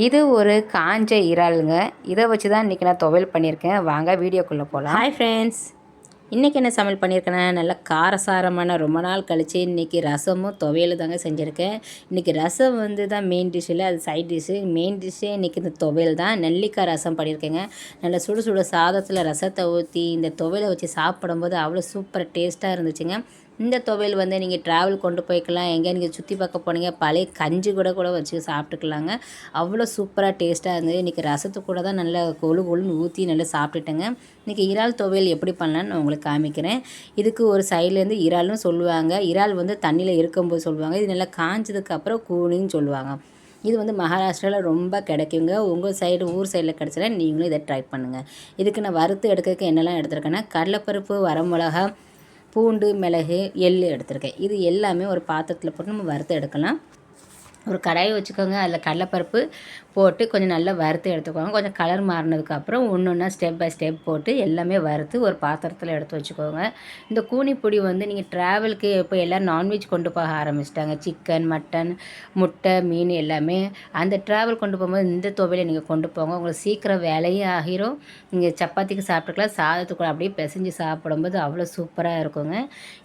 இது ஒரு காஞ்ச இறாலுங்க இதை வச்சு தான் இன்றைக்கி நான் துவையல் பண்ணியிருக்கேன். வாங்க வீடியோக்குள்ளே போகலாம் ஹாய் ஃப்ரெண்ட்ஸ் இன்றைக்கி என்ன சமையல் பண்ணியிருக்கேன்னா நல்லா காரசாரமான ரொம்ப நாள் கழித்து இன்றைக்கி ரசமும் துவையல் தாங்க செஞ்சுருக்கேன். இன்றைக்கி ரசம் வந்து தான் மெயின் டிஷ் இல்லை அது சைட் டிஷ்ஷு மெயின் டிஷ்ஷே இன்றைக்கி இந்த துவையல் தான். நெல்லிக்காய் ரசம் பண்ணியிருக்கேங்க. நல்லா சுடு சுடு சாதத்தில் ரசத்தை ஊற்றி இந்த துவையலை வச்சு சாப்பிடும்போது அவ்வளோ சூப்பர் டேஸ்ட்டாக இருந்துச்சுங்க. இந்த துவையல் வந்து நீங்கள் ட்ராவல் கொண்டு போய்க்கலாம். எங்கே நீங்கள் சுற்றி பார்க்க போனீங்க பழைய கஞ்சி கூட கூட வச்சு சாப்பிட்டுக்கலாங்க. அவ்வளோ சூப்பராக டேஸ்ட்டாக இருந்தது. இன்றைக்கி ரசத்து கூட தான் நல்லா கொழு கொழுன்னு ஊற்றி நல்லா சாப்பிட்டுட்டேங்க. இன்றைக்கி இறால் துவையல் எப்படி பண்ணலான்னு நான் உங்களுக்கு காமிக்கிறேன். இதுக்கு ஒரு சைட்லேருந்து இறால்னு சொல்லுவாங்க. இறால் வந்து தண்ணியில் இருக்கும்போது சொல்லுவாங்க. இது நல்லா காஞ்சதுக்கப்புறம் கூனின்னு சொல்லுவாங்க. இது வந்து மகாராஷ்டிராவில் ரொம்ப கிடைக்குங்க. உங்கள் சைடு ஊர் சைடில் கிடச்சினா நீங்களும் இதை ட்ரை பண்ணுங்கள் இதுக்கு நான் வறுத்து எடுக்கிறதுக்கு என்னெல்லாம் எடுத்துருக்கேன்னா கடலைப்பருப்பு வரமிளகா பூண்டு மிளகு எள் எடுத்திருக்கேன். இது எல்லாமே ஒரு பாத்திரத்தில் போட்டு நம்ம வறுத்து எடுக்கலாம். ஒரு கடாயை வச்சுக்கோங்க. அதில் கடலைப்பருப்பு போட்டு கொஞ்சம் நல்லா வறுத்து எடுத்துக்கோங்க. கொஞ்சம் கலர் மாறினதுக்கப்புறம் ஒன்று ஒன்றா ஸ்டெப் பை ஸ்டெப் போட்டு எல்லாமே வறுத்து ஒரு பாத்திரத்தில் எடுத்து வச்சுக்கோங்க. இந்த கூனிப்பொடி வந்து நீங்கள் ட்ராவலுக்கு இப்போ எல்லோரும் நான்வெஜ் கொண்டு போக ஆரம்பிச்சிட்டாங்க. சிக்கன் மட்டன் முட்டை மீன் எல்லாமே. அந்த ட்ராவல் கொண்டு போகும்போது இந்த துவையில நீங்கள் கொண்டு போங்க. உங்களுக்கு சீக்கிரம் வேலையும் ஆகிரும். நீங்கள் சப்பாத்திக்கு சாப்பிட்டுக்கலாம். சாதத்துக்குள்ள அப்படியே பிசைஞ்சு சாப்பிடும்போது அவ்வளோ சூப்பராக இருக்குங்க.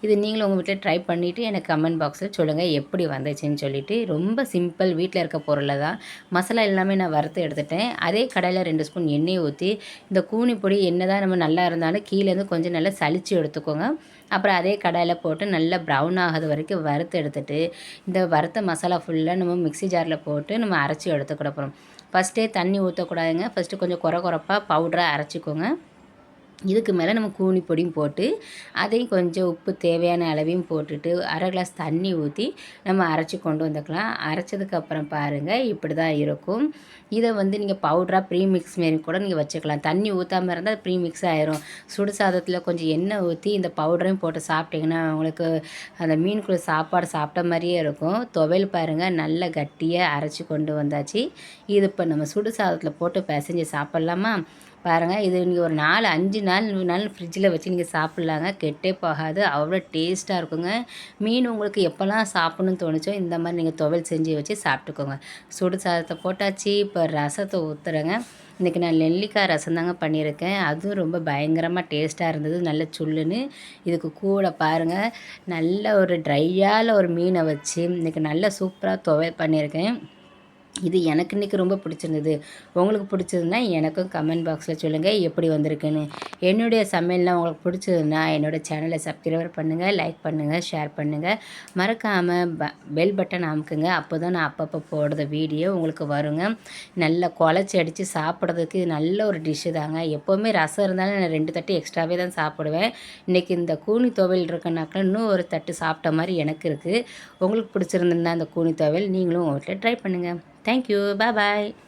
இது நீங்களும் உங்கள் வீட்டில் ட்ரை பண்ணிவிட்டு எனக்கு கமெண்ட் பாக்ஸில் சொல்லுங்கள் எப்படி வந்துச்சுன்னு சொல்லிவிட்டு ரொம்ப சிம்பிள் வீட்டில் இருக்க பொருளை தான். மசாலா எல்லாமே நான் வறுத்து எடுத்துட்டேன். அதே கடையில் ரெண்டு ஸ்பூன் எண்ணெய் ஊற்றி இந்த கூனி பொடி என்ன தான் நம்ம நல்லா இருந்தாலும் கீழேருந்து கொஞ்சம் நல்லா சளிச்சு எடுத்துக்கோங்க. அப்புறம் அதே கடாயில் போட்டு நல்லா ப்ரௌன் ஆகாத வரைக்கும் வறுத்து எடுத்துட்டு இந்த வறுத்த மசாலா ஃபுல்லாக நம்ம மிக்சி ஜாரில் போட்டு நம்ம அரைச்சி எடுத்துக்கிட போகிறோம் ஃபஸ்ட்டே தண்ணி ஊற்றக்கூடாதுங்க ஃபஸ்ட்டு கொஞ்சம் குறை குறைப்பாக பவுடராக அரைச்சிக்கோங்க. இதுக்கு மேலே நம்ம கூனி பொடியும் போட்டு அதையும் கொஞ்சம் உப்பு தேவையான அளவையும் போட்டுட்டு அரை கிளாஸ் தண்ணி ஊற்றி நம்ம அரைச்சி கொண்டு வந்துக்கலாம். அரைச்சதுக்கப்புறம் பாருங்கள் இப்படி தான் இருக்கும். இதை வந்து நீங்கள் பவுடராக ப்ரீ மிக்ஸ் மாரி கூட நீங்கள் வச்சுக்கலாம். தண்ணி ஊற்றாமல் இருந்தால் ப்ரீ மிக்ஸ் ஆயிரும். சுடு சாதத்தில் கொஞ்சம் எண்ணெய் ஊற்றி இந்த பவுடரையும் போட்டு சாப்பிட்டிங்கன்னா உங்களுக்கு அந்த மீனுக்குள்ள சாப்பாடு சாப்பிட்ட மாதிரியே இருக்கும். துவையல் பாருங்கள் நல்ல கட்டியாக அரைச்சி கொண்டு வந்தாச்சு. இது இப்போ நம்ம சுடு சாதத்தில் போட்டு பிசைஞ்சு சாப்பிட்லாமா? பாருங்கள் இது நீங்கள் ஒரு நாலு அஞ்சு நாள் நாள் ஃப்ரிட்ஜில் வச்சு நீங்கள் சாப்பிட்லாங்க. கெட்டே போகாது. அவ்வளோ டேஸ்ட்டாக இருக்குங்க. மீன் உங்களுக்கு எப்போல்லாம் சாப்பிட்ணுன்னு தோணுச்சோ இந்த மாதிரி நீங்கள் துவையல் செஞ்சு வச்சு சாப்பிட்டுக்கோங்க. சுடு சாதத்தை போட்டாச்சு இப்போ ரசத்தை ஊற்றுறேங்க இன்றைக்கி நான் நெல்லிக்காய் ரசம் தாங்க பண்ணியிருக்கேன். அதுவும் ரொம்ப பயங்கரமாக டேஸ்ட்டாக இருந்தது. நல்ல சுல்லுன்னு இதுக்கு கூட பாருங்கள் நல்ல ஒரு ட்ரையால் ஒரு மீனை வச்சு இன்றைக்கி நல்லா சூப்பராக துவையல் பண்ணியிருக்கேன். இது எனக்கு இன்றைக்கி ரொம்ப பிடிச்சிருந்தது. உங்களுக்கு பிடிச்சதுன்னா எனக்கும் கமெண்ட் பாக்ஸில் சொல்லுங்கள் எப்படி வந்திருக்குன்னு. என்னுடைய சமையல்லாம் உங்களுக்கு பிடிச்சதுன்னா என்னோடய சேனலை சப்ஸ்கிரைபர் பண்ணுங்கள் லைக் பண்ணுங்கள் ஷேர் பண்ணுங்கள் மறக்காமல் ப பெல் பட்டன் அமுக்குங்க. அப்போ தான் நான் அப்பப்போ போடுற வீடியோ உங்களுக்கு வருங்க. நல்லா குழச்சி அடித்து சாப்பிட்றதுக்கு நல்ல ஒரு டிஷ்ஷு தாங்க. எப்போவுமே ரசம் இருந்தாலும் நான் ரெண்டு தட்டு எக்ஸ்ட்ராவே தான் சாப்பிடுவேன். இன்றைக்கி இந்த கூனி துவையல் இருக்கனாக்கா இன்னும் ஒரு தட்டு சாப்பிட்ட மாதிரி எனக்கு இருக்குது உங்களுக்கு பிடிச்சிருந்ததுன்னா அந்த கூனி துவையல் நீங்களும் உங்கள் வீட்டில் ட்ரை பண்ணுங்கள் Thank you. Bye bye.